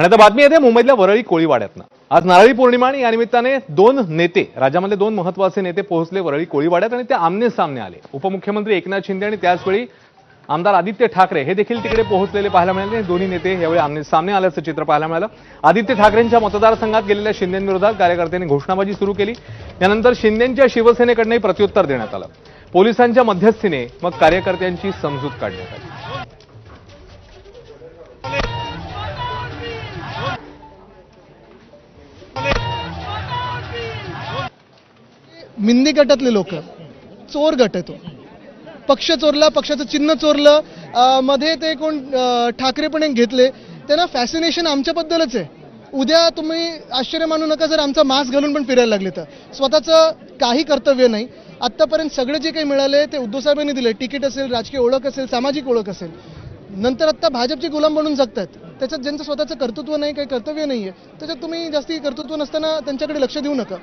आणि आता बातमी येते मुंबईतल्या वरळी कोळीवाड्यातनं. आज नारळी पौर्णिमा आणि या निमित्ताने दोन नेते राज्यामधले दोन महत्त्वाचे नेते पोहोचले वरळी कोळीवाड्यात आणि ते आमने सामने आले. उपमुख्यमंत्री एकनाथ शिंदे आणि त्याचवेळी आमदार आदित्य ठाकरे हे देखील तिकडे पोहोचलेले पाहायला मिळाले. दोन्ही नेते यावेळी आमने सामने आल्याचं चित्र पाहायला मिळालं. आदित्य ठाकरेंच्या मतदारसंघात गेलेल्या शिंदेविरोधात कार्यकर्त्यांनी घोषणाबाजी सुरू केली. यानंतर शिंदेच्या शिवसेनेकडनंही प्रत्युत्तर देण्यात आलं. पोलिसांच्या मध्यस्थीने मग कार्यकर्त्यांची समजूत काढण्यात आली. मिंदी गटातले लोक. चोर गट आहे तो. पक्ष चोरला पक्षाचं चिन्ह चोरलं मध्ये ते कोण ठाकरे पण एक घेतले त्यांना फॅसिनेशन आमच्याबद्दलच आहे. उद्या तुम्ही आश्चर्य मानू नका जर आमचा मास्क घालून पण फिरायला लागले तर. स्वतःचं काही कर्तव्य नाही. आत्तापर्यंत सगळे जे काही मिळाले ते उद्धव साहेबांनी दिले. तिकीट असेल राजकीय ओळख असेल सामाजिक ओळख असेल. नंतर आत्ता भाजपचे गुलाम बनून जगतात त्याच्यात ज्यांचं स्वतःचं कर्तृत्व नाही काही कर्तव्य नाही आहे त्याच्यात तुम्ही जास्ती कर्तृत्व नसताना त्यांच्याकडे लक्ष देऊ नका.